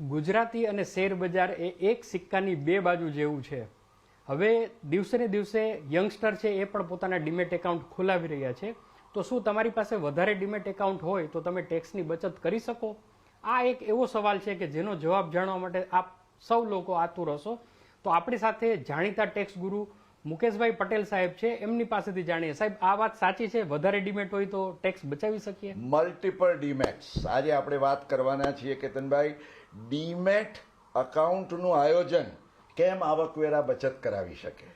ગુજરાતી અને શેર બજાર એ એક સિક્કાની બે બાજુ જેવું છે. હવે દિવસે ને દિવસે યંગસ્ટર છે એ પણ પોતાના ડિમેટ એકાઉન્ટ ખોલાવી રહ્યા છે. તો શું તમારી પાસે વધારે ડિમેટ એકાઉન્ટ હોય તો તમે ટેક્સની બચત કરી શકો? આ એક એવો સવાલ છે કે જેનો જવાબ જાણવા માટે આપ સૌ લોકો આતુર હશો. તો આપણી સાથે જાણીતા ટેક્સ ગુરુ મુકેશભાઈ પટેલ સાહેબ છે, એમની પાસેથી જાણીએ. સાહેબ, આ વાત સાચી છે? વધારે ડિમેટ હોય તો ટેક્સ બચાવી શકીએ? મલ્ટિપલ ડીમેટ્સ આજે આપણે વાત કરવાના છીએ, કેતનભાઈ. ડીમેટ અકાઉન્ટનું આયોજન કેમ આવકવેરા બચત કરાવી શકે?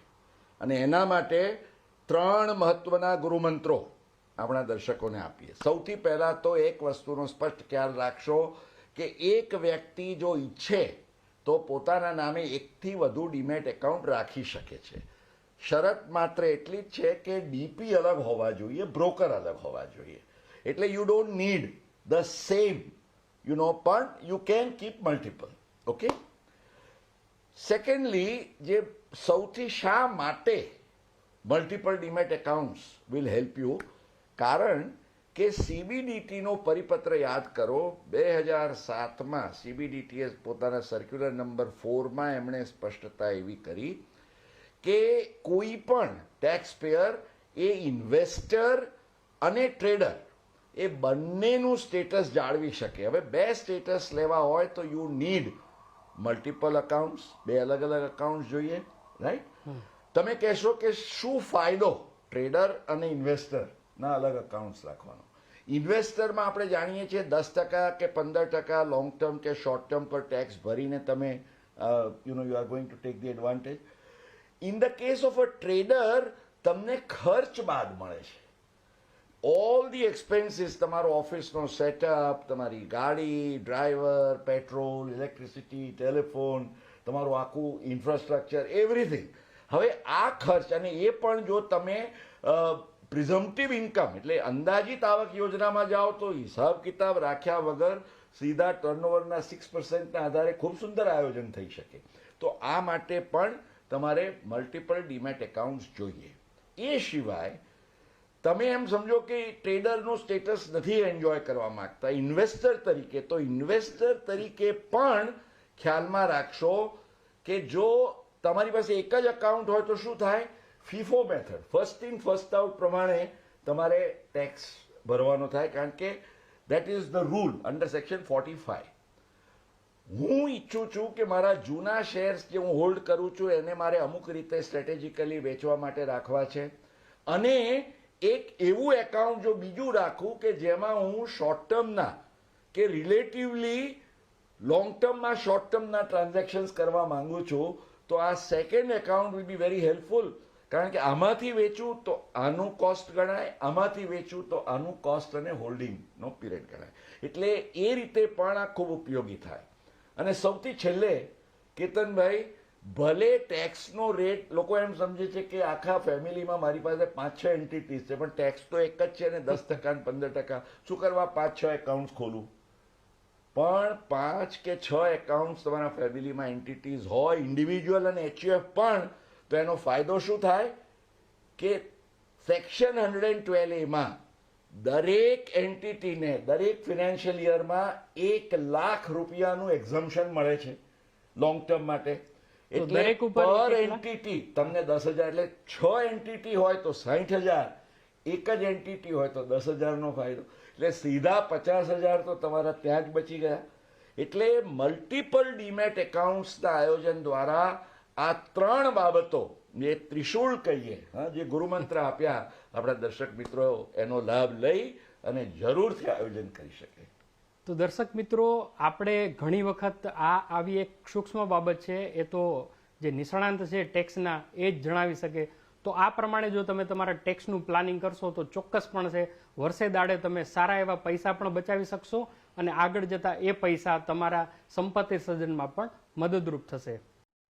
અને એના માટે ત્રણ મહત્વના ગુરુમંત્રો આપણા દર્શકોને આપીએ. સૌથી પહેલાં તો એક વસ્તુનો સ્પષ્ટ ખ્યાલ રાખશો કે એક વ્યક્તિ જો ઈચ્છે તો પોતાના નામે એકથી વધુ ડીમેટ એકાઉન્ટ રાખી શકે છે. શરત માત્ર એટલી જ છે કે ડીપી અલગ હોવા જોઈએ, બ્રોકર અલગ હોવા જોઈએ. એટલે you don't need the same you know પણ you can keep multiple okay secondly જે સૌથી શા માટે multiple demat accounts will help you કારણ કે સીબીડીટીનો પરિપત્ર યાદ કરો, બે હજાર સાતમાં સીબીડીટીએ પોતાના સર્ક્યુલર નંબર ફોરમાં એમણે સ્પષ્ટતા એવી કરી કે કોઈ પણ ટેક્સ પેયર એ ઇન્વેસ્ટર અને ટ્રેડર એ બંનેનું સ્ટેટસ જાળવી શકે. હવે બે સ્ટેટસ લેવા હોય તો યુ નીડ મલ્ટિપલ અકાઉન્ટ્સ બે અલગ અલગ અકાઉન્ટ્સ જોઈએ રાઈટ તમે કહેશો કે શું ફાયદો ટ્રેડર અને ઇન્વેસ્ટરના અલગ અકાઉન્ટ્સ રાખવાનો? ઇન્વેસ્ટરમાં આપણે જાણીએ છીએ દસ ટકા કે પંદર ટકા લોંગ ટર્મ કે શોર્ટ ટર્મ પર ટેક્સ ભરીને તમે you know you are going to take the advantage in the case of a trader તમને ખર્ચ બાદ મળે છે. ઓલ ધી એક્સપેન્સીસ તમારો ઓફિસનો સેટઅપ તમારી ગાડી ડ્રાઈવર પેટ્રોલ ઇલેક્ટ્રિસિટી ટેલિફોન તમારું આખું ઇન્ફ્રાસ્ટ્રક્ચર એવરીથિંગ હવે આ ખર્ચ, અને એ પણ જો તમે પ્રિઝમ્પટિવ ઇન્કમ એટલે અંદાજિત આવક યોજનામાં જાઓ તો હિસાબ કિતાબ રાખ્યા વગર સીધા ટર્નઓવરના સિક્સ પર્સન્ટના આધારે ખૂબ સુંદર આયોજન થઈ શકે. તો આ માટે પણ તમારે મલ્ટિપલ ડીમેટ એકાઉન્ટ્સ જોઈએ. એ સિવાય, તમે એમ સમજો કે ટ્રેડરનું સ્ટેટસ નથી એન્જોય કરવા માંગતા. ઇન્વેસ્ટર તરીકે, તો ઇન્વેસ્ટર તરીકે પણ ખ્યાલમાં રાખશો કે જો તમારી પાસે એક જ અકાઉન્ટ હોય તો શું થાય? FIFO method first in first out પ્રમાણે તમારે ટેક્સ ભરવાનો થાય, કારણ કે that is the rule under section forty five હું ઈચ્છું છું કે મારા જૂના શેર્સ જે હું હોલ્ડ કરું છું એને મારે અમુક રીતે સ્ટ્રેટેજિકલી વેચવા માટે રાખવા છે. અને એક એવું એકાઉન્ટ જો બીજું રાખું કે જેમાં હું શોર્ટ ટર્મના કે રિલેટિવલી લોંગ ટર્મમાં શોર્ટ ટર્મના ટ્રાન્ઝેક્શન્સ કરવા માંગુ છું, તો આ second account will be very helpful કારણ કે આમાંથી વેચું તો આનું કોસ્ટ ગણાય, આમાંથી વેચું તો આનું કોસ્ટ અને હોલ્ડિંગનો પિરિયડ ગણાય. એટલે એ રીતે પણ આ ખૂબ ઉપયોગી થાય. અને સૌથી છેલ્લે, કેતનભાઈ, ભલે ટેક્સનો રેટ લોકો એમ સમજે છે કે આખા ફેમિલીમાં મારી પાસે પાંચ છ એન્ટિટીઝ છે, પણ ટેક્સ તો એક જ છે ને દસ ટકા ને પંદર ટકા. શું કરવા પાંચ છ એકાઉન્ટ ખોલું? પણ પાંચ કે છ એકાઉન્ટ તમારા ફેમિલીમાં એન્ટિટીઝ હોય ઇન્ડિવિજ્યુઅલ અને એચયુએફ પણ તો એનો ફાયદો શું થાય? કે સેક્શન હંડ્રેડ એન્ડ ટ્વેલ્વ એમાં દરેક એન્ટિટીને દરેક ફિનાન્શિયલ યરમાં એક લાખ રૂપિયાનું એક્ઝમ્પશન મળે છે લોંગ ટર્મ માટે. એટલે પર એન્ટિટી તમને દસ હજાર એટલે છ એન્ટિટી હોય તો સાહીઠ હજાર એક જ એન્ટિટી હોય તો દસ હજારનો ફાયદો. એટલે સીધા પચાસ હજાર તો તમારા ત્યાં જ બચી ગયા. એટલે મલ્ટિપલ ડીમેટ એકાઉન્ટ્સના આયોજન દ્વારા આ ત્રણ બાબતો જે ત્રિશુળ કહીએ. હા, જે ગુરુમંત્ર આપ્યા, આપણા દર્શક મિત્રો એનો લાભ લઈ અને જરૂરથી આયોજન કરી શકે. તો દર્શક મિત્રો, આપણે ઘણી વખત આ આવી એક સૂક્ષ્મ બાબત છે, એ તો જે નિષ્ણાંત છે ટેક્સના, એ જ જણાવી શકે. તો આ પ્રમાણે જો તમે તમારા ટેક્સનું પ્લાનિંગ કરશો, તો ચોક્કસપણ છે, વર્ષે દાડે તમે સારા એવા પૈસા પણ બચાવી શકશો અને આગળ જતા એ પૈસા તમારા સંપત્તિ સર્જનમાં પણ મદદરૂપ થશે.